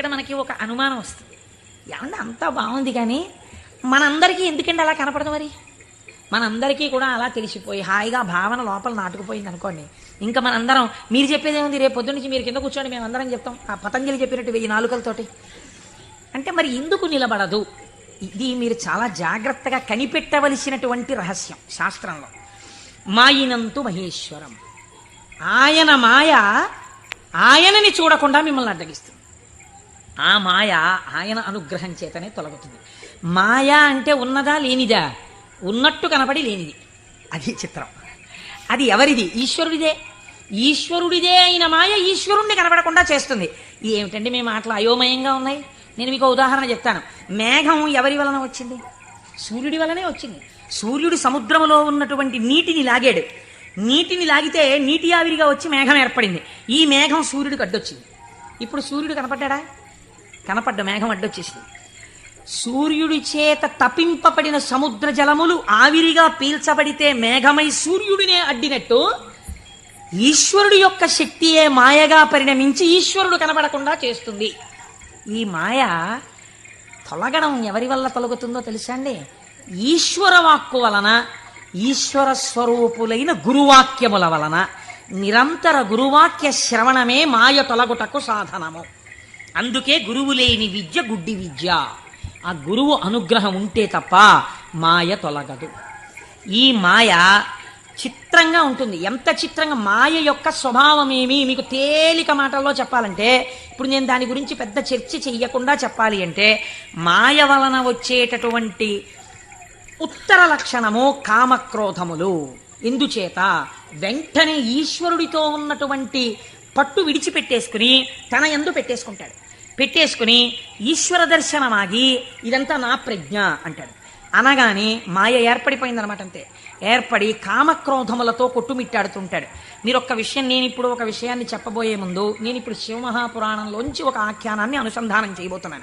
ఇక్కడ మనకి ఒక అనుమానం వస్తుంది. ఏమన్నా అంతా బాగుంది కానీ మనందరికీ ఎందుకండి అలా కనపడదు మరి? మనందరికీ కూడా అలా తెలిసిపోయి హాయిగా భావన లోపల నాటుకుపోయింది అనుకోండి. ఇంకా మనందరం మీరు చెప్పేది ఏముంది? రేపు పొద్దు నుంచి మీరు కింద కూర్చోండి మేము అందరం చెప్తాం. ఆ పతంజలి చెప్పినట్టు వెయ్యి నాలుకలతోటి. అంటే మరి ఎందుకు నిలబడదు? ఇది మీరు చాలా జాగ్రత్తగా కనిపెట్టవలసినటువంటి రహస్యం శాస్త్రంలో. మాయినంతు మహేశ్వరం. ఆయన మాయ ఆయనని చూడకుండా మిమ్మల్ని అడ్డగిస్తుంది. ఆ మాయ ఆయన అనుగ్రహం చేతనే తొలగుతుంది. మాయ అంటే ఉన్నదా లేనిదా? ఉన్నట్టు కనపడి లేనిది. అది చిత్రం. అది ఎవరిది? ఈశ్వరుడిదే. ఈశ్వరుడిదే అయిన మాయ ఈశ్వరుణ్ణి కనపడకుండా చేస్తుంది. ఏమిటండి మీ మాటలు అయోమయంగా ఉన్నాయి? నేను మీకు ఉదాహరణ చెప్తాను. మేఘం ఎవరి వలన వచ్చింది? సూర్యుడి వలనే వచ్చింది. సూర్యుడు సముద్రంలో ఉన్నటువంటి నీటిని లాగాడు. నీటిని లాగితే నీటి ఆవిరిగా వచ్చి మేఘం ఏర్పడింది. ఈ మేఘం సూర్యుడికి అడ్డొచ్చింది. ఇప్పుడు సూర్యుడు కనపడ్డా కనపడ్డ మేఘం అడ్డొచ్చేసింది. సూర్యుడి చేత తపింపబడిన సముద్ర జలములు ఆవిరిగా పీల్చబడితే మేఘమై సూర్యుడినే అడ్డినట్టు ఈశ్వరుడు యొక్క శక్తియే మాయగా పరిణమించి ఈశ్వరుడు కనబడకుండా చేస్తుంది. ఈ మాయ తొలగడం ఎవరి వల్ల తొలగుతుందో తెలుసా అండి? ఈశ్వర వాక్కు వలన ఈశ్వర స్వరూపులైన గురువాక్యముల వలన నిరంతర గురువాక్య శ్రవణమే మాయ తొలగుటకు సాధనము. అందుకే గురువు లేని విద్య గుడ్డి విద్య. ఆ గురువు అనుగ్రహం ఉంటే తప్ప మాయ తొలగదు. ఈ మాయ చిత్రంగా ఉంటుంది. ఎంత చిత్రంగా? మాయ యొక్క స్వభావం ఏమి మీకు తేలిక మాటల్లో చెప్పాలంటే ఇప్పుడు నేను దాని గురించి పెద్ద చర్చ చెయ్యకుండా చెప్పాలి అంటే మాయ వలన వచ్చేటటువంటి ఉత్తర లక్షణము కామక్రోధములు. ఎందుచేత వెంటనే ఈశ్వరుడితో ఉన్నటువంటి పట్టు విడిచిపెట్టేసుకుని తన ఎందు పెట్టేసుకుంటాడు. పెట్టేసుకుని ఈశ్వర దర్శనమాగి ఇదంతా నా ప్రజ్ఞ అంటాడు. అనగానే మాయ ఏర్పడిపోయిందనమాట అంతే. ఏర్పడి కామక్రోధములతో కొట్టుమిట్టాడుతుంటాడు. మీరు ఒక్క విషయం నేను ఇప్పుడు ఒక విషయాన్ని చెప్పబోయే ముందు నేను ఇప్పుడు శివమహాపురాణంలోంచి ఒక ఆఖ్యానాన్ని అనుసంధానం చేయబోతున్నాను.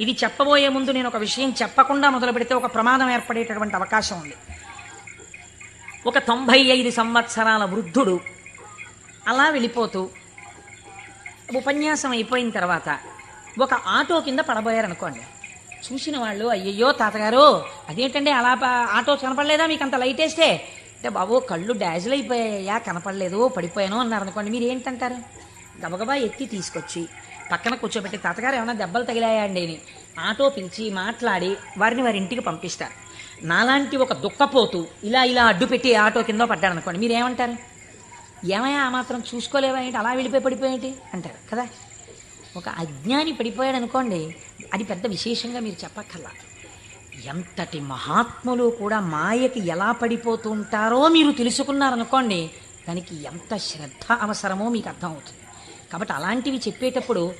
ఇది చెప్పబోయే ముందు నేను ఒక విషయం చెప్పకుండా మొదలు పెడితే ఒక ప్రమాదం ఏర్పడేటటువంటి అవకాశం ఉంది. ఒక తొంభై ఐదు సంవత్సరాల వృద్ధుడు అలా వెళ్ళిపోతూ ఉపన్యాసం అయిపోయిన తర్వాత ఒక ఆటో కింద పడబోయారనుకోండి. చూసిన వాళ్ళు అయ్యయ్యో తాతగారు అదేంటండి అలా ఆటో కనపడలేదా? మీకు అంత లైట్ వేస్తే. అంటే బాబు కళ్ళు డాజిల్ అయిపోయాయా? కనపడలేదు పడిపోయాను అన్నారు అనుకోండి మీరు ఏంటంటారు గబగబా ఎత్తి తీసుకొచ్చి పక్కన కూర్చోబెట్టి తాతగారు ఏమైనా దెబ్బలు తగిలాయా అండి అని ఆటో పిలిచి మాట్లాడి వారిని వారి ఇంటికి పంపిస్తారు. నాలాంటి ఒక దుఃఖపోతూ ఇలా ఇలా అడ్డు పెట్టి ఆటో కింద పడ్డాడు అనుకోండి మీరు ఏమంటారు ఏమయ్యా ఆ మాత్రం చూసుకోలేవా ఏంటి? అలా వెళ్ళిపోయి పడిపోయేంటి అంటారు కదా? ఒక అజ్ఞాని పడిపోయాడు అనుకోండి అది పెద్ద విశేషంగా మీరు చెప్పక్కర్లా. ఎంతటి మహాత్ములు కూడా మాయకి ఎలా పడిపోతూ ఉంటారో మీరు తెలుసుకున్నారనుకోండి దానికి ఎంత శ్రద్ధ అవసరమో మీకు అర్థమవుతుంది. కాబట్టి అలాంటివి చెప్పేటప్పుడు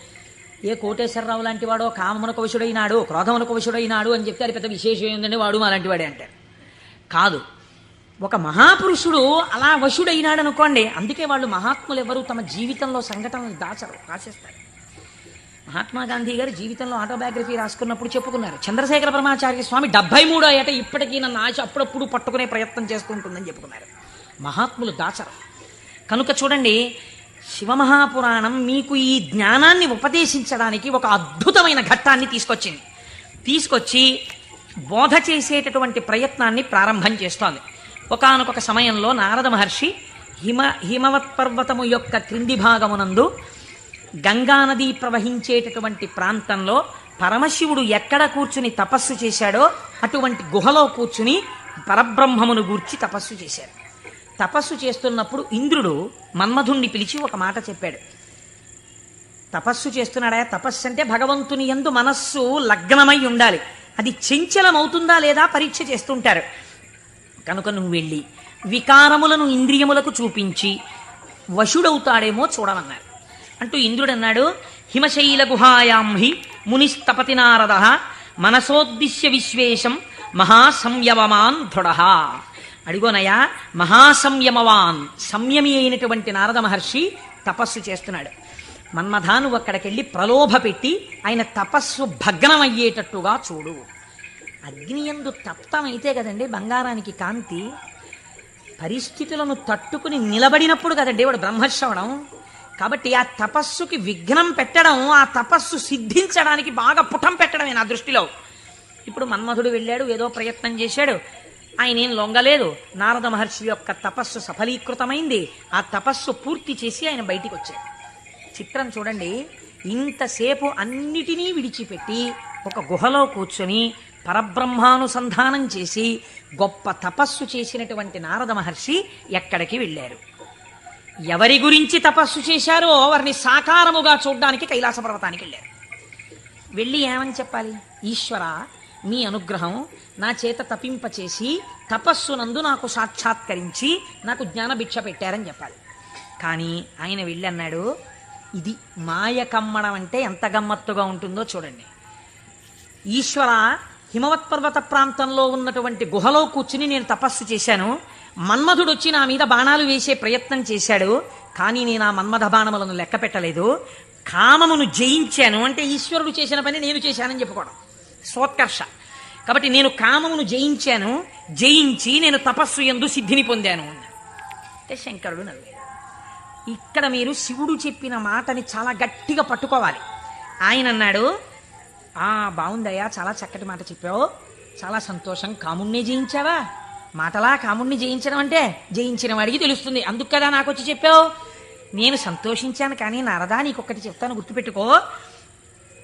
ఏ కోటేశ్వరరావు లాంటి వాడో కామమునకు వశుడైనాడు క్రోధమునకు వశుడైనాడు అని చెప్తే అది పెద్ద విశేషం ఏందని వాడు అలాంటి వాడే అంటారు. కాదు ఒక మహాపురుషుడు అలా వశుడైనాడు అనుకోండి అందుకే వాళ్ళు మహాత్ములు ఎవరు తమ జీవితంలో సంఘటనలు దాచరు రాసేస్తారు మహాత్మా గాంధీ గారు జీవితంలో ఆటోబయోగ్రఫీ రాసుకున్నప్పుడు చెప్పుకున్నారు చంద్రశేఖర పరమాచార్య స్వామి డెబ్బై మూడో ఏట ఇప్పటికీ నన్ను ఆశ అప్పుడప్పుడు పట్టుకునే ప్రయత్నం చేస్తుంటుందని చెప్పుకున్నారు. మహాత్ములు దాచరు. కనుక చూడండి శివమహాపురాణం మీకు ఈ జ్ఞానాన్ని ఉపదేశించడానికి ఒక అద్భుతమైన ఘట్టాన్ని తీసుకొచ్చింది. తీసుకొచ్చి బోధ చేసేటటువంటి ప్రయత్నాన్ని ప్రారంభం చేస్తోంది. ఒకానొక సమయంలో నారద మహర్షి హిమ హిమవత్ పర్వతము యొక్క క్రింది భాగమునందు గంగానది ప్రవహించేటటువంటి ప్రాంతంలో పరమశివుడు ఎక్కడ కూర్చుని తపస్సు చేశాడో అటువంటి గుహలో కూర్చుని పరబ్రహ్మమును గూర్చి తపస్సు చేశాడు. తపస్సు చేస్తున్నప్పుడు ఇంద్రుడు మన్మధుణ్ణి పిలిచి ఒక మాట చెప్పాడు. తపస్సు చేస్తున్నాడా? తపస్సు అంటే భగవంతుని ఎందు మనస్సు లగ్నమై ఉండాలి. అది చంచలమవుతుందా లేదా పరీక్ష చేస్తుంటారు. కనుక నువ్వు వెళ్ళి వికారములను ఇంద్రియములకు చూపించి వశుడవుతాడేమో చూడమన్నారు అంటూ ఇంద్రుడన్నాడు హిమశైల గుహాయాం హి మునిస్తపతి నారద మనసోద్దిశ్య విశ్వేషం మహాసంయమమాన్ దృఢ అడిగోనయా మహాసంయమవాన్ సంయమి అయినటువంటి నారద మహర్షి తపస్సు చేస్తున్నాడు. మన్మధాను నువ్వు అక్కడికెళ్ళి ప్రలోభ పెట్టి ఆయన తపస్సు భగ్నమయ్యేటట్టుగా చూడు. అగ్నియందు తప్తమైతే కదండి బంగారానికి కాంతి. పరిస్థితులను తట్టుకుని నిలబడినప్పుడు కదండి వాడు బ్రహ్మశ్రవణం. కాబట్టి ఆ తపస్సుకి విఘ్నం పెట్టడం ఆ తపస్సు సిద్ధించడానికి బాగా పుటం పెట్టడమే నా దృష్టిలో. ఇప్పుడు మన్మధుడు వెళ్ళాడు ఏదో ప్రయత్నం చేశాడు. ఆయన ఏం లొంగలేదు. నారద మహర్షి యొక్క తపస్సు సఫలీకృతమైంది. ఆ తపస్సు పూర్తి చేసి ఆయన బయటికి వచ్చాడు చిత్రం చూడండి. ఇంతసేపు అన్నిటినీ విడిచిపెట్టి ఒక గుహలో కూర్చొని పరబ్రహ్మానుసంధానం చేసి గొప్ప తపస్సు చేసినటువంటి నారద మహర్షి ఎక్కడికి వెళ్ళారు? ఎవరి గురించి తపస్సు చేశారో వారిని సాకారముగా చూడ్డానికి కైలాస పర్వతానికి వెళ్ళారు. వెళ్ళి ఏమని చెప్పాలి? ఈశ్వర మీ అనుగ్రహం నా చేత తపింపచేసి తపస్సునందు నాకు సాక్షాత్కరించి నాకు జ్ఞానభిక్ష పెట్టారని చెప్పాలి. కానీ ఆయన వెళ్ళి అన్నాడు ఇది మాయ కమ్మడం అంటే ఎంత గమ్మత్తుగా ఉంటుందో చూడండి. ఈశ్వర హిమవత్ పర్వత ప్రాంతంలో ఉన్నటువంటి గుహలో కూర్చుని నేను తపస్సు చేశాను. మన్మధుడు వచ్చి నా మీద బాణాలు వేసే ప్రయత్నం చేశాడు. కానీ నేను ఆ మన్మథ బాణములను లెక్క పెట్టలేదు. కామమును జయించాను. అంటే ఈశ్వరుడు చేసిన పని నేను చేశానని చెప్పుకోవడం. సోత్కర్ష కాబట్టి నేను కామమును జయించాను. జయించి నేను తపస్సు ఎందు సిద్ధిని పొందాను అంటే శంకరుడు నవ్వాడు. ఇక్కడ మీరు శివుడు చెప్పిన మాటని చాలా గట్టిగా పట్టుకోవాలి. ఆయన అన్నాడు బాగుందయ్యా చాలా చక్కటి మాట చెప్పావు. చాలా సంతోషం. కాముణ్ణి జయించావా? మాటలా కాముణ్ణి జయించడం అంటే జయించిన వాడికి తెలుస్తుంది. అందుకు కదా నాకు వచ్చి చెప్పావు. నేను సంతోషించాను కానీ నరదా నీకొక్కటి చెప్తాను. గుర్తుపెట్టుకో.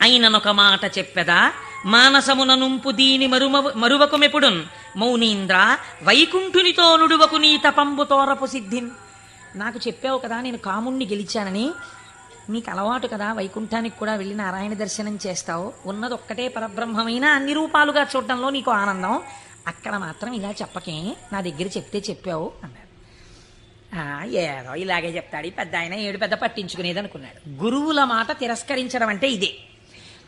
అయిననొక మాట చెప్పెదా? మానసమున నుంపు దీని మరుమ మరువకు మెపుడున్ మౌనీంద్ర వైకుంఠునితో నుడువకు నీ తపంబు తోరపు సిద్ధిన్. నాకు చెప్పావు కదా నేను కాముణ్ణి గెలిచానని. నీకు అలవాటు కదా వైకుంఠానికి కూడా వెళ్ళి నారాయణ దర్శనం చేస్తావు. ఉన్నది ఒక్కటే పరబ్రహ్మమైన అన్ని రూపాలుగా చూడడంలో నీకు ఆనందం. అక్కడ మాత్రం ఇలా చెప్పకే నా దగ్గర చెప్తే చెప్పావు అన్నాడు. ఏదో ఇలాగే చెప్తాడు. పెద్ద ఆయన ఏడు పెద్ద పట్టించుకునేది అనుకున్నాడు. గురువుల మాట తిరస్కరించడం అంటే ఇదే.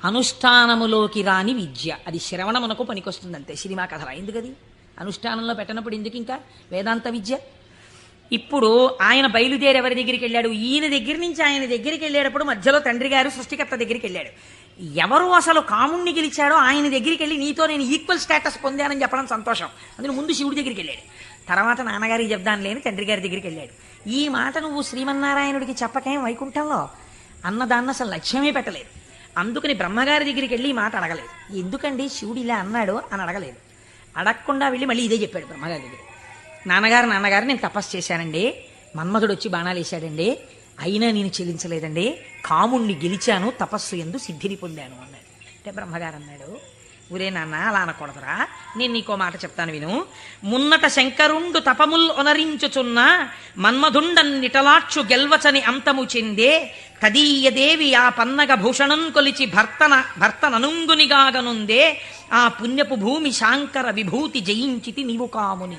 అనుష్ఠానములోకి రాని విద్య. అది శ్రవణమునకు పనికొస్తుంది అంతే సినిమా కథలా ఎందుకది అనుష్ఠానంలో పెట్టినప్పుడు ఎందుకు ఇంకా వేదాంత విద్య. ఇప్పుడు ఆయన బయలుదేరి ఎవరి దగ్గరికి వెళ్ళాడు? ఈయన దగ్గర నుంచి ఆయన దగ్గరికి వెళ్ళేటప్పుడు మధ్యలో తండ్రి గారు సృష్టికర్త దగ్గరికి వెళ్ళాడు. ఎవరు అసలు కాముణ్ణి గెలిచాడో ఆయన దగ్గరికి వెళ్ళి నీతో నేను ఈక్వల్ స్టేటస్ పొందానని చెప్పడం సంతోషం. అందులో ముందు శివుడి దగ్గరికి వెళ్ళాడు. తర్వాత నాన్నగారికి చెప్దాను లేని తండ్రి గారి దగ్గరికి వెళ్ళాడు. ఈ మాట నువ్వు శ్రీమన్నారాయణుడికి చెప్పకేం వైకుంఠంలో? అన్నదాన్ని అసలు లక్ష్యమే పెట్టలేదు. అందుకని బ్రహ్మగారి దగ్గరికి వెళ్ళి ఈ మాట అడగలేదు. ఎందుకండి శివుడు ఇలా అన్నాడు అని అడగలేదు. అడగకుండా వెళ్ళి మళ్ళీ ఇదే చెప్పాడు బ్రహ్మగారి దగ్గర నాన్నగారు నాన్నగారు నేను తపస్సు చేశానండి. మన్మధుడు వచ్చి బాణాలు వేశాడండి. అయినా నేను చెల్లించలేదండి. కాముణ్ణి గెలిచాను తపస్సు ఎందు సిద్ధిని పొందాను అన్నాడు. అంటే బ్రహ్మగారు అన్నాడు ఊరే నాన్న అలా అనకూడదురా. నేను నీకో మాట చెప్తాను విను. మున్నట శంకరుండు తపముల్ ఒనరించుచున్న మన్మధుండన్నిటలాక్షు గెల్వచని అంతము చెందే తదీయదేవి ఆ పన్నగ భూషణం కొలిచి భర్తన భర్తననుంగునిగాగనుందే ఆ పుణ్యపు భూమి శాంకర విభూతి జయించితి నీవు కాముని.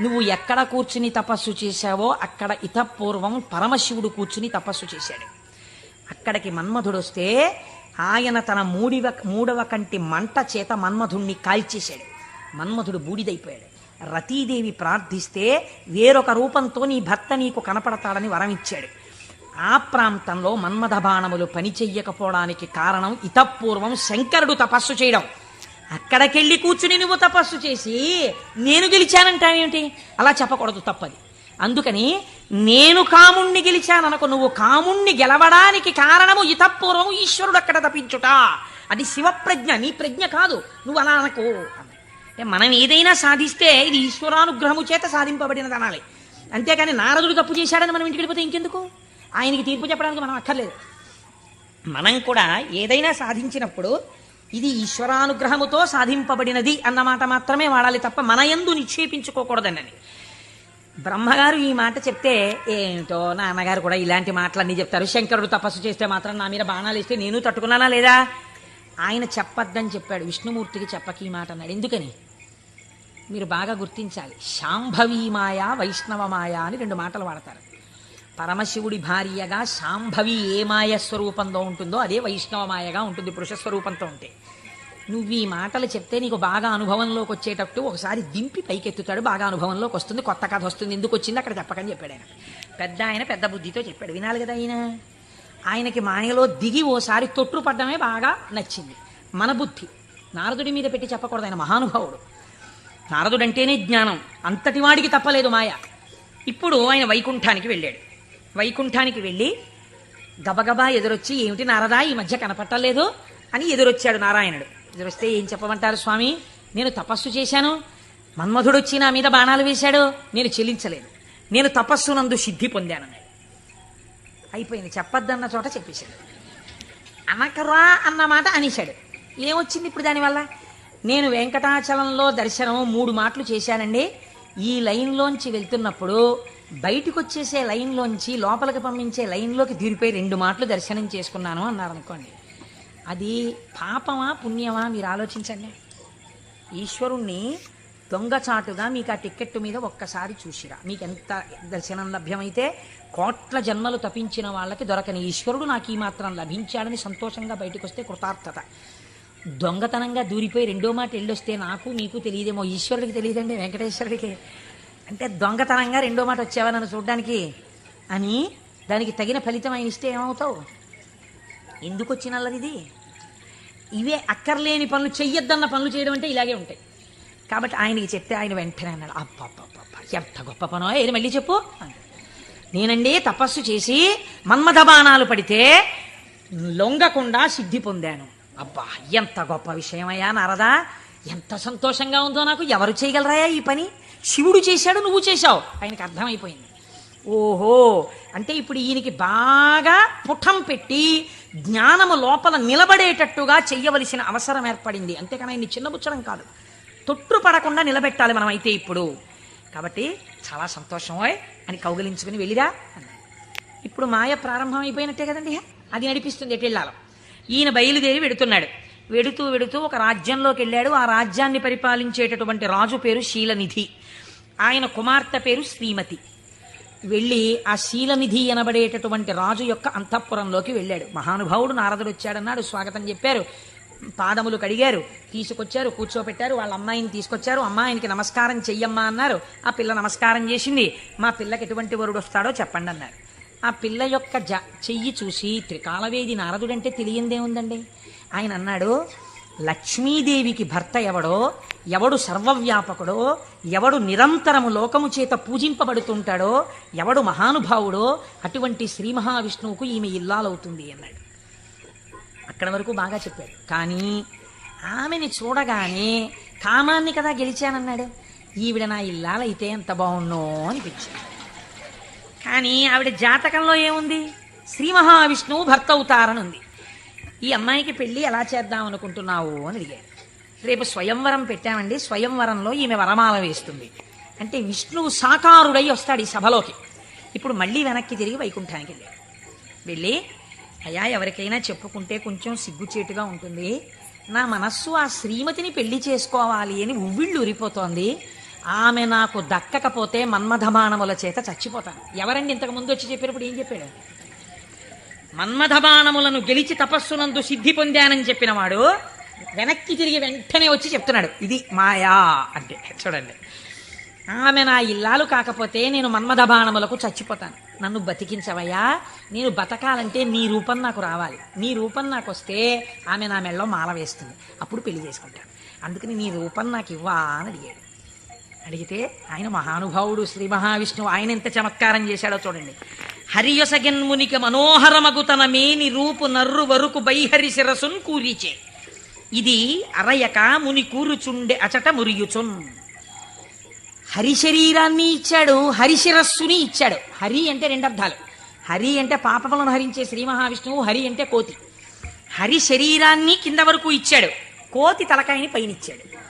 నువ్వు ఎక్కడ కూర్చుని తపస్సు చేశావో అక్కడ ఇతపూర్వం పరమశివుడు కూర్చుని తపస్సు చేశాడు. అక్కడికి మన్మధుడు వస్తే ఆయన తన మూడివ మూడవ కంటి మంట చేత మన్మధుణ్ణి కాల్చేశాడు. మన్మధుడు బూడిదైపోయాడు. రతీదేవి ప్రార్థిస్తే వేరొక రూపంతో నీ భర్త నీకు కనపడతాడని వరం ఇచ్చాడు. ఆ ప్రాంతంలో మన్మథ బాణములు పనిచెయ్యకపోవడానికి కారణం ఇతపూర్వం శంకరుడు తపస్సు చేయడం. అక్కడికెళ్ళి కూర్చుని నువ్వు తపస్సు చేసి నేను గెలిచానంటావేమిటి? అలా చెప్పకూడదు తప్పది. అందుకని నేను కాముణ్ణి గెలిచాననుకో నువ్వు కాముణ్ణి గెలవడానికి కారణము ఇతపూర్వం ఈశ్వరుడు అక్కడ తప్పించుట. అది శివప్రజ్ఞ నీ ప్రజ్ఞ కాదు. నువ్వు అలా అనకు అంటే మనం ఏదైనా సాధిస్తే ఇది ఈశ్వరానుగ్రహము చేత సాధింపబడినది అనాలి. అంతేకాని నారదుడు తప్పు చేశాడని మనం ఇంటికి వెళ్ళిపోతే ఇంకెందుకు? ఆయనకి తీర్పు చెప్పడానికి మనం అక్కర్లేదు. మనం కూడా ఏదైనా సాధించినప్పుడు ఇది ఈశ్వరానుగ్రహముతో సాధింపబడినది అన్నమాట మాత్రమే వాడాలి తప్ప మన యందు నిక్షేపించుకోకూడదని బ్రహ్మగారు ఈ మాట చెప్తే ఏమిటో నాన్నగారు కూడా ఇలాంటి మాటలన్నీ చెప్తారు. శంకరుడు తపస్సు చేస్తే మాత్రం నా మీద బాణాలు ఇస్తే నేను తట్టుకున్నానా లేదా? ఆయన చెప్పొద్దని చెప్పాడు. విష్ణుమూర్తికి చెప్పక ఈ మాట అన్నాడు. ఎందుకని? మీరు బాగా గుర్తించాలి. శాంభవీ మాయ వైష్ణవ మాయ అని రెండు మాటలు వాడతారు. పరమశివుడి భార్యగా శాంభవి ఏ మాయ స్వరూపంలో ఉంటుందో అదే వైష్ణవ మాయగా ఉంటుంది పురుష స్వరూపంతో ఉంటే. నువ్వు ఈ మాటలు చెప్తే నీకు బాగా అనుభవంలోకి వచ్చేటట్టు ఒకసారి దింపి పైకెత్తుతాడు బాగా అనుభవంలోకి వస్తుంది కొత్త కథ వస్తుంది ఎందుకు వచ్చింది అక్కడ చెప్పకని చెప్పాడు ఆయన. పెద్ద ఆయన పెద్ద బుద్ధితో చెప్పాడు వినాలి కదా ఆయన. ఆయనకి మాయలో దిగి ఓసారి తొట్టు పడ్డమే బాగా నచ్చింది. మన బుద్ధి. నారదుడి మీద పెట్టి చెప్పకూడదు ఆయన మహానుభావుడు. నారదుడంటేనే జ్ఞానం. అంతటి వాడికి తప్పలేదు మాయ. ఇప్పుడు ఆయన వైకుంఠానికి వెళ్ళాడు. వైకుంఠానికి వెళ్ళి గబగబా ఎదురొచ్చి ఏమిటి నారదా ఈ మధ్య కనపట్టలేదు? అని ఎదురొచ్చాడు నారాయణుడు. ఎదురొస్తే ఏం చెప్పమంటారు స్వామి? నేను తపస్సు చేశాను. మన్మధుడు వచ్చి నా మీద బాణాలు వేశాడు. నేను చెల్లించలేదు. నేను తపస్సు నందు సిద్ధి పొందాను అయిపోయింది. చెప్పొద్దన్న చోట చెప్పేశాడు. అనకరా అన్నమాట అనేశాడు. ఏమొచ్చింది ఇప్పుడు దానివల్ల? నేను వెంకటాచలంలో దర్శనం మూడు మాటలు చేశానండి. ఈ లైన్లోంచి వెళ్తున్నప్పుడు బయటకు వచ్చేసే లైన్లోంచి లోపలికి పంపించే లైన్లోకి దూరిపోయి రెండు మాటలు దర్శనం చేసుకున్నాను అన్నారు అనుకోండి. అది పాపమా పుణ్యమా? మీరు ఆలోచించండి. ఈశ్వరుణ్ణి దొంగచాటుగా మీకు ఆ టిక్కెట్ మీద ఒక్కసారి చూసిరా. మీకు ఎంత దర్శనం లభ్యమైతే కోట్ల జన్మలు తపించిన వాళ్ళకి దొరకని ఈశ్వరుడు నాకు ఈ మాత్రం లభించాడని సంతోషంగా బయటకు వస్తే కృతార్థత. దొంగతనంగా దూరిపోయి రెండో మాట వెళ్ళొస్తే నాకు మీకు తెలియదేమో ఈశ్వరుడికి తెలియదండి వెంకటేశ్వరుడికి. అంటే దొంగతనంగా రెండో మాట వచ్చావా నన్ను చూడడానికి? అని దానికి తగిన ఫలితం ఆయన ఇస్తే ఏమవుతావు? ఎందుకు వచ్చిన ఇది? ఇవే అక్కర్లేని పనులు చెయ్యొద్దన్న పనులు చేయడం అంటే ఇలాగే ఉంటాయి. కాబట్టి ఆయనకి చెప్తే ఆయన వెంటనే అన్నాడు అబ్బబ్బబ్బబ్బ ఎంత గొప్ప పనో ఏది మళ్ళీ చెప్పు? నేనండి తపస్సు చేసి మన్మథ బాణాలు పడితే లొంగకుండా సిద్ధి పొందాను. అబ్బా ఎంత గొప్ప విషయమయ్యా నారదా ఎంత సంతోషంగా ఉందో నాకు ఎవరు చేయగలరాయా ఈ పని? శివుడు చేశాడు నువ్వు చేశావు. ఆయనకు అర్థమైపోయింది. ఓహో అంటే ఇప్పుడు ఈయనకి బాగా పుఠం పెట్టి జ్ఞానము లోపల నిలబడేటట్టుగా చెయ్యవలసిన అవసరం ఏర్పడింది. అంతేకాని ఆయన్ని చిన్నబుచ్చడం కాదు. తొట్టు పడకుండా నిలబెట్టాలి మనం అయితే ఇప్పుడు. కాబట్టి చాలా సంతోషం ఓయ్ అని కౌగిలించుకుని వెళ్ళిరా అన్నాడు. ఇప్పుడు మాయ ప్రారంభం అయిపోయినట్టే కదండి అది నడిపిస్తుంది ఎటు ఈయన బయలుదేరి వెడుతున్నాడు. వెడుతూ వెడుతూ ఒక రాజ్యంలోకి వెళ్ళాడు. ఆ రాజ్యాన్ని పరిపాలించేటటువంటి రాజు పేరు శీలనిధి. ఆయన కుమార్తె పేరు శ్రీమతి. వెళ్ళి ఆ శీలనిధి అనబడేటటువంటి రాజు యొక్క అంతఃపురంలోకి వెళ్ళాడు. మహానుభావుడు నారదుడు వచ్చాడన్నాడు స్వాగతం చెప్పారు. పాదములు కడిగారు తీసుకొచ్చారు కూర్చోపెట్టారు వాళ్ళ అమ్మాయిని తీసుకొచ్చారు. అమ్మాయినికి నమస్కారం చెయ్యమ్మా అన్నారు. ఆ పిల్ల నమస్కారం చేసింది. మా పిల్లకి ఎటువంటి వరుడు వస్తాడో చెప్పండి అన్నారు. ఆ పిల్ల యొక్క జ చెయ్యి చూసి త్రికాలవేది నారదుడంటే తెలియందేముందండి? ఆయన అన్నాడు లక్ష్మీదేవికి భర్త ఎవడో ఎవడు సర్వవ్యాపకుడో ఎవడు నిరంతరము లోకము చేత పూజింపబడుతుంటాడో ఎవడు మహానుభావుడో అటువంటి శ్రీ మహావిష్ణువుకు ఈమె ఇల్లాలవుతుంది అన్నాడు. అక్కడ వరకు బాగా చెప్పాడు. కానీ ఆమెని చూడగానే కామాన్ని కదా గెలిచానన్నాడు. ఈవిడ నా ఇల్లాలైతే ఎంత బాగున్నో అనిపించింది. కానీ ఆవిడ జాతకంలో ఏముంది? శ్రీ మహావిష్ణువు భర్త అవుతారని ఉంది ఈ అమ్మాయికి పెళ్ళి ఎలా చేద్దాం అనుకుంటున్నావు అని అడిగారు రేపు స్వయంవరం పెట్టామండి. స్వయంవరంలో ఈమె వరమాల వేస్తుంది. అంటే విష్ణువు సాకారుడై వస్తాడు ఈ సభలోకి. ఇప్పుడు మళ్ళీ వెనక్కి తిరిగి వైకుంఠానికి వెళ్ళాడు. వెళ్ళి అయ్యా ఎవరికైనా చెప్పుకుంటే కొంచెం సిగ్గుచేటుగా ఉంటుంది. నా మనస్సు ఆ శ్రీమతిని పెళ్ళి చేసుకోవాలి అని ఉవ్విళ్ళు ఉరిపోతోంది ఆమె నాకు దక్కకపోతే మన్మధమానముల చేత చచ్చిపోతాను. ఎవరండి ఇంతకు ముందు వచ్చి చెప్పినప్పుడు ఏం చెప్పాడు? మన్మథబాణములను గెలిచి తపస్సునందు సిద్ధి పొందానని చెప్పినవాడు వెనక్కి తిరిగి వెంటనే వచ్చి చెప్తున్నాడు ఇది మాయా అంటే. చూడండి. ఆమె నా ఇల్లాలు కాకపోతే నేను మన్మథ బాణములకు చచ్చిపోతాను. నన్ను బతికించవయ్యా. నేను బతకాలంటే నీ రూపం నాకు రావాలి. నీ రూపం నాకు వస్తే ఆమె నా మెళ్ళలో మాల వేస్తుంది. అప్పుడు పెళ్ళి చేసుకుంటాను అందుకని నీ రూపం నాకు ఇవ్వా అని అడిగాడు. అడిగితే ఆయన మహానుభావుడు శ్రీ మహావిష్ణువు ఆయన ఎంత చమత్కారం చేశాడో చూడండి. హరియొసగన్మునికి మనోహరమగు తన మేని రూపు నర్రు వరుకు బైహరి శిరసున్ కూరిచే. ఇది అరయక ముని కూరుచుండె అచట మురియుచున్. హరి శరీరాన్ని ఇచ్చాడు హరిశిరస్సుని ఇచ్చాడు. హరి అంటే రెండు అర్థాలు. హరి అంటే పాపములను హరించే శ్రీ మహావిష్ణువు హరి అంటే కోతి. హరి శరీరాన్ని కింద వరకు ఇచ్చాడు. కోతి తలకాయని పైన ఇచ్చాడు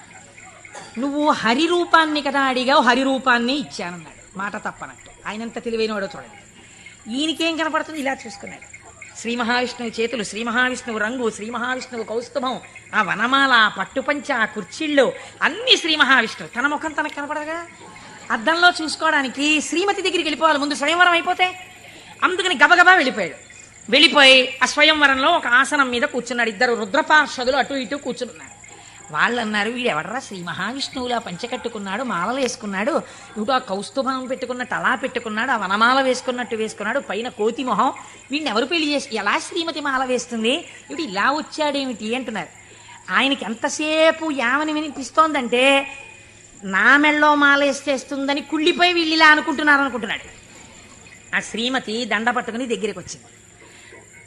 నువ్వు హరి రూపాన్ని కదా అడిగావు హరి రూపాన్ని ఇచ్చానన్నాడు. మాట తప్పనట్టు. ఆయనంత తెలివైనవాడో చూడండి. ఈయనకేం కనపడుతుంది? ఇలా చూసుకున్నాడు. శ్రీ మహావిష్ణువు చేతులు శ్రీ మహావిష్ణువు రంగు శ్రీ మహావిష్ణువు కౌస్తుభం ఆ వనమాల ఆ పట్టుపంచ ఆ కుర్చీళ్ళు అన్ని శ్రీ మహావిష్ణువు. తన ముఖం తనకు కనపడగా అద్దంలో చూసుకోవడానికి శ్రీమతి దగ్గరికి వెళ్ళిపోవాలి. ముందు స్వయంవరం అయిపోతే అందుకని గబగబా వెళ్ళిపోయాడు. వెళ్ళిపోయి ఆ స్వయంవరంలో ఒక ఆసనం మీద కూర్చున్నాడు. ఇద్దరు రుద్రపార్షదులు అటు ఇటు కూర్చున్నారు. వాళ్ళు అన్నారు వీడు ఎవడరా శ్రీ మహావిష్ణువులా పంచకట్టుకున్నాడు మాలలు వేసుకున్నాడు ఇటు ఆ కౌస్తుభం పెట్టుకున్న తలా పెట్టుకున్నాడు ఆ వనమాల వేసుకున్నట్టు వేసుకున్నాడు పైన కోతి మొహం వీడిని ఎవరు పెళ్ళి చేసి ఎలా శ్రీమతి మాల వేస్తుంది? ఇవి ఇలా వచ్చాడేమిటి? అంటున్నారు. ఆయనకి ఎంతసేపు యామని వినిపిస్తోందంటే నా మెళ్ళో మాల వేస్తేస్తుందని కుళ్ళిపోయి వీళ్ళు ఇలా అనుకుంటున్నారు అనుకుంటున్నాడు ఆ శ్రీమతి దండ పట్టుకుని దగ్గరికి వచ్చింది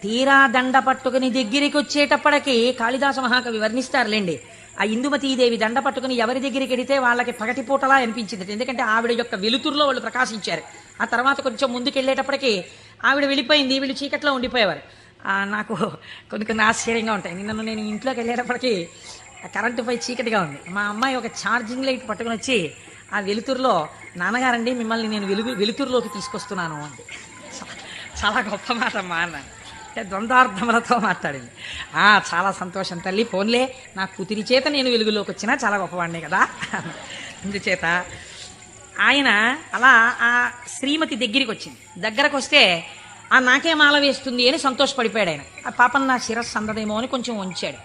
తీరా దండ పట్టుకుని దగ్గరికి వచ్చేటప్పటికి కాళిదాస మహాకవి వర్ణిస్తారులేండి ఆ ఇందుమతీదేవి దండ పట్టుకుని ఎవరి దగ్గరికి వెడితే వాళ్ళకి పగటిపూటలా అనిపించింది ఎందుకంటే ఆవిడ యొక్క వెలుతురులో వాళ్ళు ప్రకాశించారు. ఆ తర్వాత కొంచెం ముందుకెళ్ళేటప్పటికి ఆవిడ వెళ్ళిపోయింది. వీళ్ళు చీకట్లో ఉండిపోయేవారు. నాకు కొన్ని కొన్ని ఆశ్చర్యంగా ఉంటాయి. నిన్న నేను ఇంట్లోకి వెళ్ళేటప్పటికి కరెంటు పై చీకటిగా ఉంది. మా అమ్మాయి ఒక ఛార్జింగ్ లైట్ పట్టుకుని వచ్చి ఆ వెలుతురులో నాన్నగారండి మిమ్మల్ని నేను వెలుగు వెలుతురులోకి తీసుకొస్తున్నాను అంది. చాలా గొప్ప మాట మా అన్నాను. అంటే ద్వంద్వార్థములతో మాట్లాడింది. ఆ చాలా సంతోషం. తల్లి ఫోన్లే. నా కూతురి చేత నేను వెలుగులోకి వచ్చినా చాలా గొప్పవాడినే కదా. అందుచేత ఆయన అలా ఆ శ్రీమతి దగ్గరికి వచ్చింది. దగ్గరకు వస్తే ఆ నాకే మాల వేస్తుంది అని సంతోషపడిపోయాడు ఆయన. ఆ పాపం నా శిరస్సు అందదేమో అని కొంచెం ఉంచాడు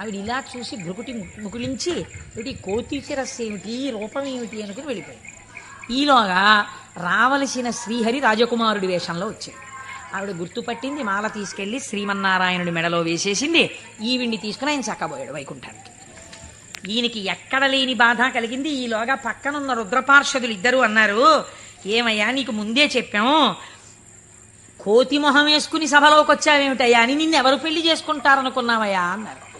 ఆవిడ ఇలా చూసి భృకుటి ముకులించి ఏమిటి కోతి శిరస్సు ఏమిటి? రూపం ఏమిటి? అనుకుని వెళ్ళిపోయాడు ఈలోగా రావలసిన శ్రీహరి రాజకుమారుడి వేషంలో వచ్చాడు ఆవిడ గుర్తుపట్టింది మాల తీసుకెళ్ళి శ్రీమన్నారాయణుడి మెడలో వేసేసింది. ఈవిడిని తీసుకుని ఆయన చక్కబోయాడు వైకుంఠానికి. ఈయనకి ఎక్కడ లేని బాధ కలిగింది. ఈలోగా పక్కనున్న రుద్రపార్షదులు ఇద్దరు అన్నారు ఏమయ్యా నీకు ముందే చెప్పాం కోతి మొహం వేసుకుని సభలోకి వచ్చావేమిటయ్యా? అని నిన్ను ఎవరు పెళ్ళి చేసుకుంటారనుకున్నావయ్యా? అన్నారు.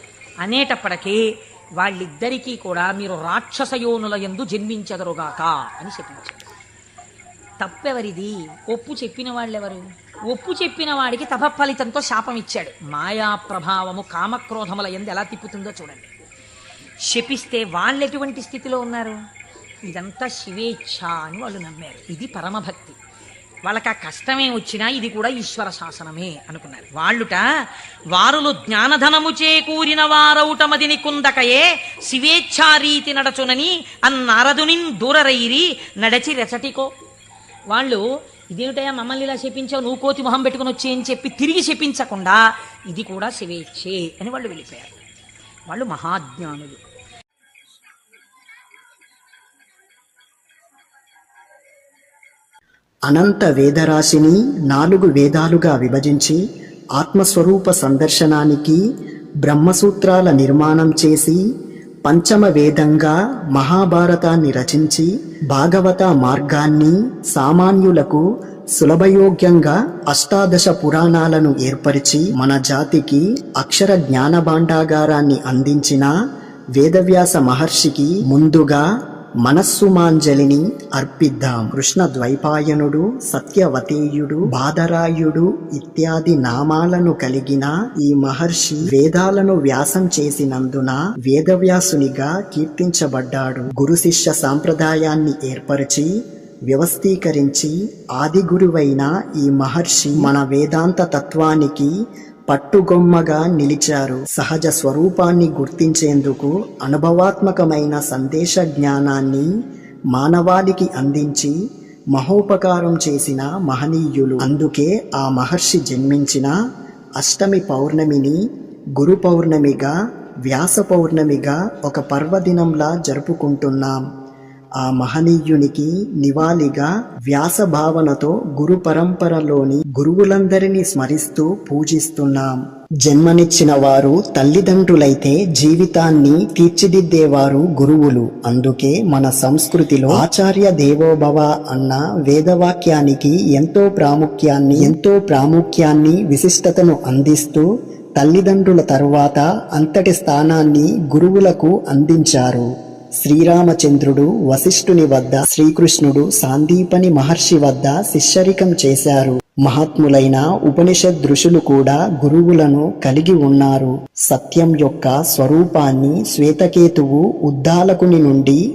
అనేటప్పటికీ వాళ్ళిద్దరికీ కూడా మీరు రాక్షస యోనుల ఎందు జన్మించదరుగాక అని చెప్పించారు తప్పెవరిది? ఒప్పు చెప్పిన వాళ్ళెవరు? ఒప్పు చెప్పిన వాడికి తపఫలితంతో శాపం ఇచ్చాడు మాయా ప్రభావము కామక్రోధముల ఎందు ఎలా తిప్పుతుందో చూడండి. శపిస్తే వాళ్ళు ఎటువంటి స్థితిలో ఉన్నారు? ఇదంతా శివేచ్ఛ అని వాళ్ళు నమ్మారు. ఇది పరమభక్తి. వాళ్ళకి ఆ కష్టమే వచ్చినా ఇది కూడా ఈశ్వర శాసనమే అనుకున్నారు. వాళ్ళుట వారులు జ్ఞానధనము చేకూరిన వారౌటమదిని కుందకయే శివేచ్ఛారీతి నడచునని అన్నారదునిన్ దూరరైరి నడచి రెచటికో వాళ్ళు ఇదేమిటయ్యా మమ్మల్ని ఇలా చెప్పించావు? నువ్వు కోతి మొహం పెట్టుకుని వచ్చి అని చెప్పి తిరిగి చెప్పించకుండా ఇది కూడా శివేచ్ఛే అని వాళ్ళు వెళ్ళిపోయారు. వాళ్ళు మహాజ్ఞానులు. అనంత వేదరాశిని నాలుగు వేదాలుగా విభజించి ఆత్మస్వరూప సందర్శనానికి బ్రహ్మసూత్రాల నిర్మాణం చేసి పంచమ వేదంగా మహాభారతాన్ని రచించి భాగవత మార్గాన్ని సామాన్యులకు సులభయోగ్యంగా అష్టాదశ పురాణాలను ఏర్పరిచి మన జాతికి అక్షర జ్ఞాన భాండాగారాన్ని అందించిన వేదవ్యాస మహర్షికి ముందుగా మనస్సుమాంజలిని అర్పిద్దాం. కృష్ణ ద్వైపాయనుడు సత్యవతేయుడు బాదరాయుడు ఇత్యాది నామాలను కలిగిన ఈ మహర్షి వేదాలను వ్యాసం చేసినందున వేదవ్యాసునిగా కీర్తించబడ్డాడు. గురు శిష్య సాంప్రదాయాన్ని ఏర్పరిచి వ్యవస్థీకరించి ఆది గురువైన ఈ మహర్షి మన వేదాంత తత్వానికి పట్టుగొమ్మగా నిలిచారు. సహజ స్వరూపాన్ని గుర్తించేందుకు అనుభవాత్మకమైన సందేశ జ్ఞానాన్ని మానవాళికి అందించి మహోపకారం చేసిన మహనీయులు. అందుకే ఆ మహర్షి జన్మించిన అష్టమి పౌర్ణమిని గురు పౌర్ణమిగా వ్యాస పౌర్ణమిగా ఒక పర్వదినంలా జరుపుకుంటున్నాం. ఆ మహనీయునికి నివాళిగా వ్యాస భావనతో గురు పరంపరలోని గురువులందరినీ స్మరిస్తూ పూజిస్తున్నాం. జన్మనిచ్చిన వారు తల్లిదండ్రులైతే జీవితాన్ని తీర్చిదిద్దేవారు గురువులు. అందుకే మన సంస్కృతిలో ఆచార్య దేవోభవ అన్న వేదవాక్యానికి ఎంతో ప్రాముఖ్యాన్ని ఎంతో ప్రాముఖ్యాన్ని విశిష్టతను అందిస్తూ తల్లిదండ్రుల తరువాత అంతటి స్థానాన్ని గురువులకు అందించారు. శ్రీరామచంద్రుడు వశిష్ఠుని వద్ద శ్రీకృష్ణుడు సాందీపని మహర్షి వద్ద శిష్యరికం చేశారు. మహాత్ములైన ఉపనిషద్ ఋషులు కూడా గురువులను కలిగి ఉన్నారు. సత్యం యొక్క స్వరూపాన్ని శ్వేతకేతువు ఉద్దాలకుని నుండి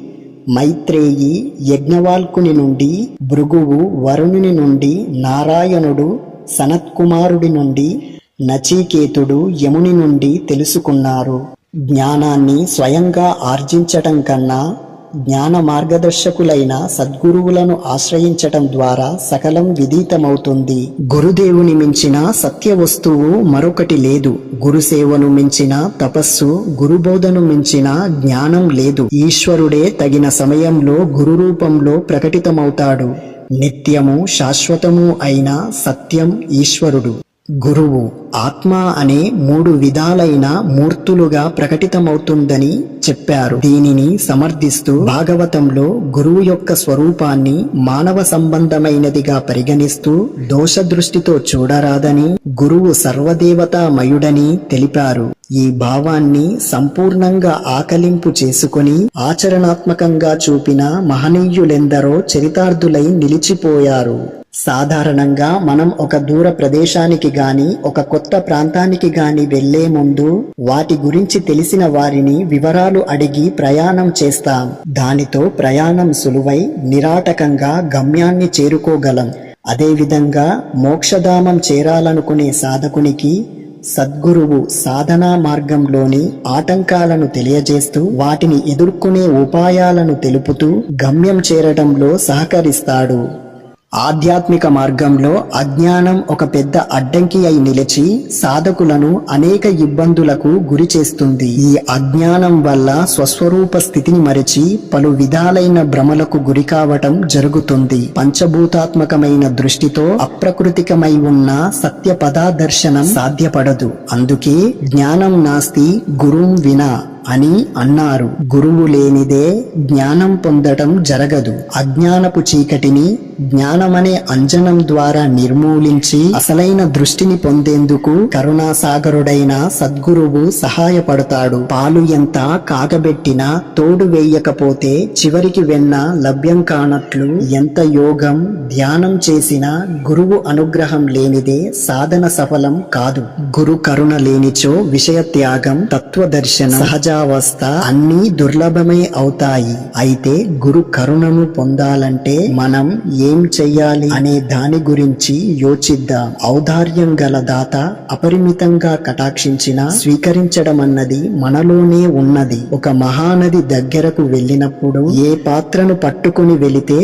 మైత్రేయి యజ్ఞవాల్కుని నుండి భృగువు వరుణుని నుండి నారాయణుడు సనత్కుమారుడి నుండి నచీకేతుడు యముని నుండి తెలుసుకున్నారు. జ్ఞానాన్ని స్వయంగా ఆర్జించటం కన్నా జ్ఞాన మార్గదర్శకులైన సద్గురువులను ఆశ్రయించటం ద్వారా సకలం విదితమవుతుంది. గురుదేవుని మించిన సత్య వస్తువు మరొకటి లేదు. గురుసేవను మించిన తపస్సు గురుబోధను మించిన జ్ఞానం లేదు. ఈశ్వరుడే తగిన సమయంలో గురు రూపంలో ప్రకటితమవుతాడు. నిత్యము శాశ్వతము అయిన సత్యం ఈశ్వరుడు. గురువు ఆత్మ అనే మూడు విధాలైన మూర్తులుగా ప్రకటితమవుతుందని చెప్పారు. దీనిని సమర్థిస్తూ భాగవతంలో గురువు యొక్క స్వరూపాన్ని మానవ సంబంధమైనదిగా పరిగణిస్తూ దోష దృష్టితో చూడరాదని గురువు సర్వదేవతామయుడని తెలిపారు. ఈ భావాన్ని సంపూర్ణంగా ఆకలింపు చేసుకుని ఆచరణాత్మకంగా చూపిన మహనీయులెందరో చరితార్థులై నిలిచిపోయారు. సాధారణంగా మనం ఒక దూర ప్రదేశానికి గాని ఒక కొత్త ప్రాంతానికి గాని వెళ్ళే ముందు వాటి గురించి తెలిసిన వారిని వివరాలు అడిగి ప్రయాణం చేస్తాం. దానితో ప్రయాణం సులువై నిరాటకంగా గమ్యాన్ని చేరుకోగలం. అదేవిధంగా మోక్షధామం చేరాలనుకునే సాధకునికి సద్గురువు సాధనా మార్గంలోని ఆటంకాలను తెలియజేస్తూ వాటిని ఎదుర్కొనే ఉపాయాలను తెలుపుతూ గమ్యం చేరడంలో సహకరిస్తాడు. ఆధ్యాత్మిక మార్గంలో అజ్ఞానం ఒక పెద్ద అడ్డంకి అయి నిలిచి సాధకులను అనేక ఇబ్బందులకు గురి చేస్తుంది. ఈ అజ్ఞానం వల్ల స్వస్వరూప స్థితిని మరిచి పలు విధాలైన భ్రమలకు గురి కావటం జరుగుతుంది. పంచభూతాత్మకమైన దృష్టితో అప్రకృతికమై ఉన్న సత్య పదాదర్శనం సాధ్యపడదు. అందుకే జ్ఞానం నాస్తి గురుం వినా. అని అన్నారు. గురువు లేనిదే జ్ఞానం పొందటం జరగదు. అజ్ఞానపు చీకటిని జ్ఞానమనే అంజనం ద్వారా నిర్మూలించి అసలైన దృష్టిని పొందేందుకు కరుణాసాగరుడైన సద్గురువు సహాయపడతాడు. పాలు ఎంత కాగబెట్టినా తోడు వేయకపోతే చివరికి వెన్న లభ్యం కానట్లు ఎంత యోగం ధ్యానం చేసినా గురువు అనుగ్రహం లేనిదే సాధన సఫలం కాదు. గురు కరుణ లేనిచో విషయ త్యాగం తత్వదర్శనం సహజావస్థ అన్నీ దుర్లభమే అవుతాయి. అయితే గురు కరుణను పొందాలంటే మనం ఏం చెయ్యాలి అనే దాని గురించి యోచిద్దాం. ఔదార్యం గల దాత అపరిమితంగా కటాక్షించిన స్వీకరించడం అన్నది మనలోనే ఉన్నది. ఒక మహానది దగ్గరకు వెళ్ళినప్పుడు ఏ పాత్రను పట్టుకుని వెళితే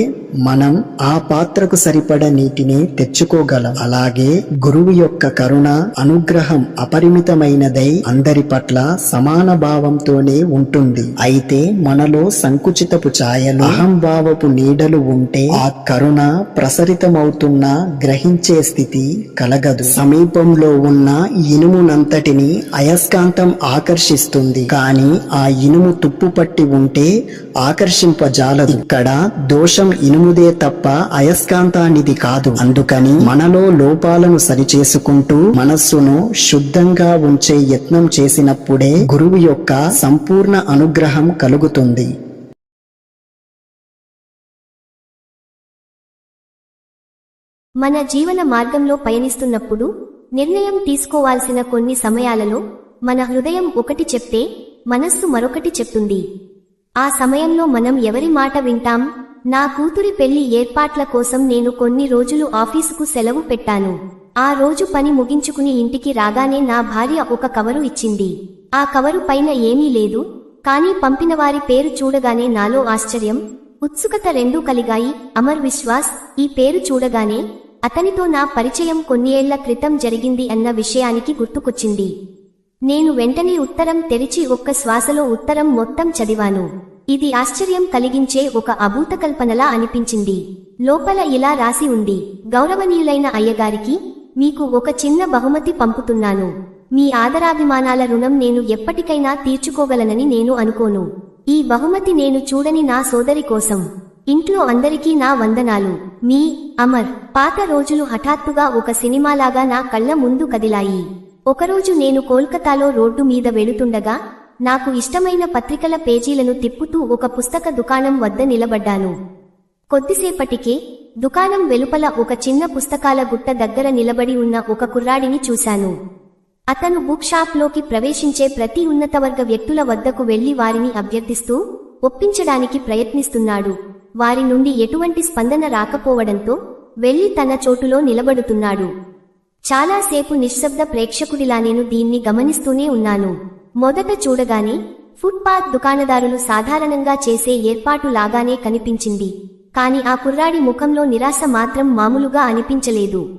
మనం ఆ పాత్రకు సరిపడ నీటిని తెచ్చుకోగలం. అలాగే గురువు యొక్క కరుణ అనుగ్రహం అపరిమితమైనదై అందరి పట్ల సమాన భావంతోనే ఉంటుంది. అయితే మనలో సంకుచితపు ఛాయలు అహంభావపు నీడలు ఉంటే ఆ కరుణ ప్రసరితమవుతున్నా గ్రహించే స్థితి కలగదు. సమీపంలో ఉన్న ఇనుమునంతటిని అయస్కాంతం ఆకర్షిస్తుంది. కానీ ఆ ఇనుము తుప్పు పట్టి ఉంటే ఆకర్షింపజాలదు. ఇక్కడ దోషం ఇనుము ఇనుముదే తప్ప అయస్కాంతానిది కాదు. అందుకని మనలో లోపాలను సరిచేసుకుంటూ మనస్సును శుద్ధంగా ఉంచే యత్నం చేసినప్పుడే గురువు యొక్క సంపూర్ణ అనుగ్రహం కలుగుతుంది. మన జీవన మార్గంలో పయనిస్తున్నప్పుడు నిర్ణయం తీసుకోవాల్సిన కొన్ని సమయాలలో మన హృదయం ఒకటి చెప్తే మనస్సు మరొకటి చెప్తుంది. ఆ సమయంలో మనం ఎవరి మాట వింటాం? నా కూతురి పెళ్ళి ఏర్పాట్ల కోసం నేను కొన్ని రోజులు ఆఫీసుకు సెలవు పెట్టాను. ఆ రోజు పని ముగించుకుని ఇంటికి రాగానే నా భార్య ఒక కవరు ఇచ్చింది. ఆ కవరు పైన ఏమీ లేదు కానీ పంపినవారి పేరు చూడగానే నాలో ఆశ్చర్యం. ఉత్సుకత రెండూ కలిగాయి. అమర్ విశ్వాస్ ఈ పేరు చూడగానే అతనితో నా పరిచయం కొన్నేళ్ళ క్రితం జరిగింది అన్న విషయానికి గుర్తుకొచ్చింది. నేను వెంటనే ఉత్తరం తెరిచి ఒక్క శ్వాసలో ఉత్తరం మొత్తం చదివాను. ఇది ఆశ్చర్యం కలిగించే ఒక అభూత కల్పనలా అనిపించింది. లోపల ఇలా రాసి ఉంది గౌరవనీయులైన అయ్యగారికి మీకు ఒక చిన్న బహుమతి పంపుతున్నాను. మీ ఆదరాభిమానాల రుణం నేను ఎప్పటికైనా తీర్చుకోగలనని నేను అనుకోను. ఈ బహుమతి నేను చూడని నా సోదరి కోసం. ఇంట్లో అందరికీ నా వందనాలు. మీ అమర్ పాత రోజులు హఠాత్తుగా ఒక సినిమాలాగా నా కళ్ళ ముందు కదిలాయి. ఒకరోజు నేను కోల్కతాలో రోడ్డు మీద వెళుతుండగా నాకు ఇష్టమైన పత్రికల పేజీలను తిప్పుతూ ఒక పుస్తక దుకాణం వద్ద నిలబడ్డాను. కొద్దిసేపటికే దుకాణం వెలుపల ఒక చిన్న పుస్తకాల గుట్ట దగ్గర నిలబడి ఉన్న ఒక కుర్రాడిని చూశాను. అతను బుక్ షాప్లోకి ప్రవేశించే ప్రతి ఉన్నతవర్గ వ్యక్తుల వద్దకు వెళ్ళి వారిని అభ్యర్థిస్తూ ఒప్పించడానికి ప్రయత్నిస్తున్నాడు. వారి నుండి ఎటువంటి స్పందన రాకపోవడంతో వెళ్ళి తన చోటులో నిలబడుతున్నాడు. చాలాసేపు నిశ్శబ్ద ప్రేక్షకుడిలా నేను దీన్ని గమనిస్తూనే ఉన్నాను. మొదట చూడగానే ఫుట్పాత్ దుకాణదారులు సాధారణంగా చేసే ఏర్పాటు లాగానే కనిపించింది. కాని ఆ కుర్రాడి ముఖంలో నిరాశ మాత్రం మామూలుగా అనిపించలేదు.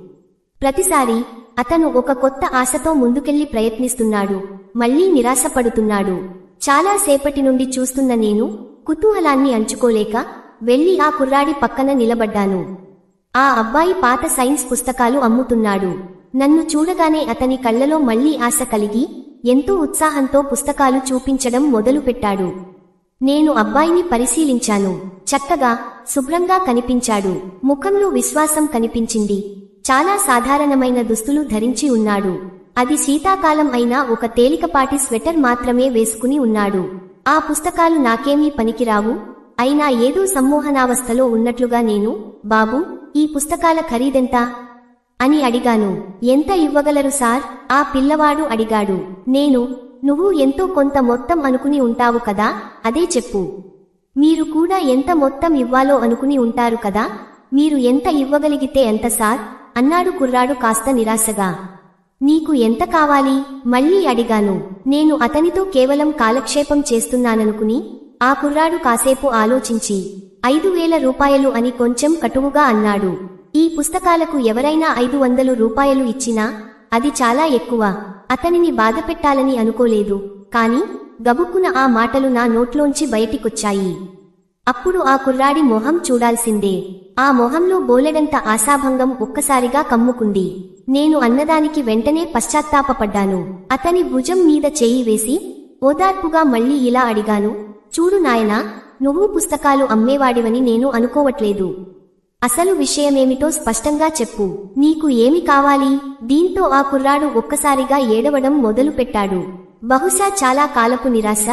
ప్రతిసారి అతను ఒక కొత్త ఆశతో ముందుకెళ్ళి ప్రయత్నిస్తున్నాడు. మళ్ళీ నిరాశపడుతున్నాడు. చాలా సేపటి నుండి చూస్తున్న నేను కుతూహలాన్ని అంచుకోలేక వెళ్ళి ఆ కుర్రాడి పక్కన నిలబడ్డాను. ఆ అబ్బాయి పాత సైన్స్ పుస్తకాలు అమ్ముతున్నాడు. నన్ను చూడగానే అతని కళ్ళలో మళ్ళీ ఆశ కలిగి ఎంతో ఉత్సాహంతో పుస్తకాలు చూపించడం మొదలుపెట్టాడు. నేను అబ్బాయిని పరిశీలించాను. చక్కగా శుభ్రంగా కనిపించాడు. ముఖంలో విశ్వాసం కనిపించింది. చాలా సాధారణమైన దుస్తులు ధరించి ఉన్నాడు. అది శీతాకాలం అయినా ఒక తేలికపాటి స్వెటర్ మాత్రమే వేసుకుని ఉన్నాడు. ఆ పుస్తకాలు నాకేమీ పనికిరావు. అయినా ఏదో సమ్మోహనావస్థలో ఉన్నట్లుగా నేను బాబు ఈ పుస్తకాల ఖరీదెంత? అని అడిగాను. ఎంత ఇవ్వగలరు సార్? ఆ పిల్లవాడు అడిగాడు. నేను నువ్వు ఎంతో కొంత మొత్తం అనుకుని ఉంటావు కదా అదే చెప్పు. మీరు కూడా ఎంత మొత్తం ఇవ్వాలో అనుకుని ఉంటారు కదా మీరు ఎంత ఇవ్వగలిగితే ఎంత సార్? అన్నాడు కుర్రాడు కాస్త నిరాశగా. నీకు ఎంత కావాలి? మళ్ళీ అడిగాను. నేను అతనితో కేవలం కాలక్షేపం చేస్తున్నాననుకుని? ఆ కుర్రాడు కాసేపు ఆలోచించి. ఐదు వేల రూపాయలు అని కొంచెం కటువుగా అన్నాడు. ఈ పుస్తకాలకు ఎవరైనా ఐదు వందలు రూపాయలు ఇచ్చినా అది చాలా ఎక్కువ. అతనిని బాధపెట్టాలని అనుకోలేదు. కాని గబుక్కున ఆ మాటలు నా నోట్లోంచి బయటికొచ్చాయి. అప్పుడు ఆ కుర్రాడి మొహం చూడాల్సిందే. ఆ మొహంలో బోలెడంత ఆశాభంగం ఒక్కసారిగా కమ్ముకుంది. నేను అన్నదానికి వెంటనే పశ్చాత్తాపపడ్డాను. అతని భుజం మీద చేయి వేసి ఓదార్పుగా మళ్ళీ ఇలా అడిగాను చూడు నాయనా నువ్వు పుస్తకాలు అమ్మేవాడివని నేను అనుకోవట్లేదు. అసలు విషయమేమిటో స్పష్టంగా చెప్పు. నీకు ఏమి కావాలి? దీంతో ఆ కుర్రాడు ఒక్కసారిగా ఏడవడం మొదలుపెట్టాడు. బహుశా చాలా కాలపు నిరాశ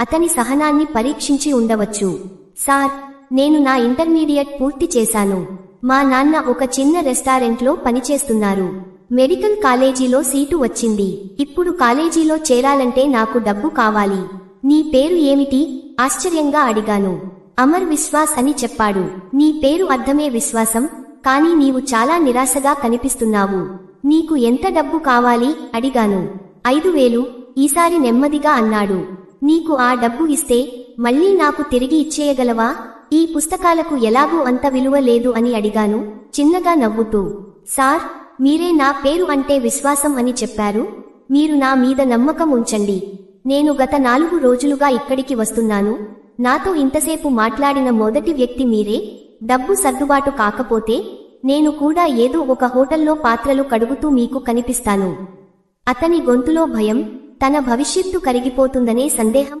అతని సహనాన్ని పరీక్షించి ఉండవచ్చు. సార్ నేను నా ఇంటర్మీడియట్ పూర్తి చేశాను. మా నాన్న ఒక చిన్న రెస్టారెంట్లో పనిచేస్తున్నారు. మెడికల్ కాలేజీలో సీటు వచ్చింది. ఇప్పుడు కాలేజీలో చేరాలంటే నాకు డబ్బు కావాలి. నీ పేరు ఏమిటి? ఆశ్చర్యంగా అడిగాను. అమర్ విశ్వాస్ అని చెప్పాడు. నీ పేరు అర్థమే విశ్వాసం కానీ నీవు చాలా నిరాశగా కనిపిస్తున్నావు. నీకు ఎంత డబ్బు కావాలి? అడిగాను. ఐదు వేలు ఈసారి నెమ్మదిగా అన్నాడు. నీకు ఆ డబ్బు ఇస్తే మళ్ళీ నాకు తిరిగి ఇచ్చేయగలవా? ఈ పుస్తకాలకు ఎలాగూ అంత విలువ లేదు అని అడిగాను చిన్నగా నవ్వుతూ. సార్ మీరే నా పేరు అంటే విశ్వాసం అని చెప్పారు. మీరు నా మీద నమ్మకం ఉంచండి. నేను గత నాలుగు రోజులుగా ఇక్కడికి వస్తున్నాను. నాతో ఇంతసేపు మాట్లాడిన మొదటి వ్యక్తి మీరే. డబ్బు సర్దుబాటు కాకపోతే నేను కూడా ఏదో ఒక హోటల్లో పాత్రలు కడుగుతూ మీకు కనిపిస్తాను. అతని గొంతులో భయం తన భవిష్యత్తు కరిగిపోతుందనే సందేహం.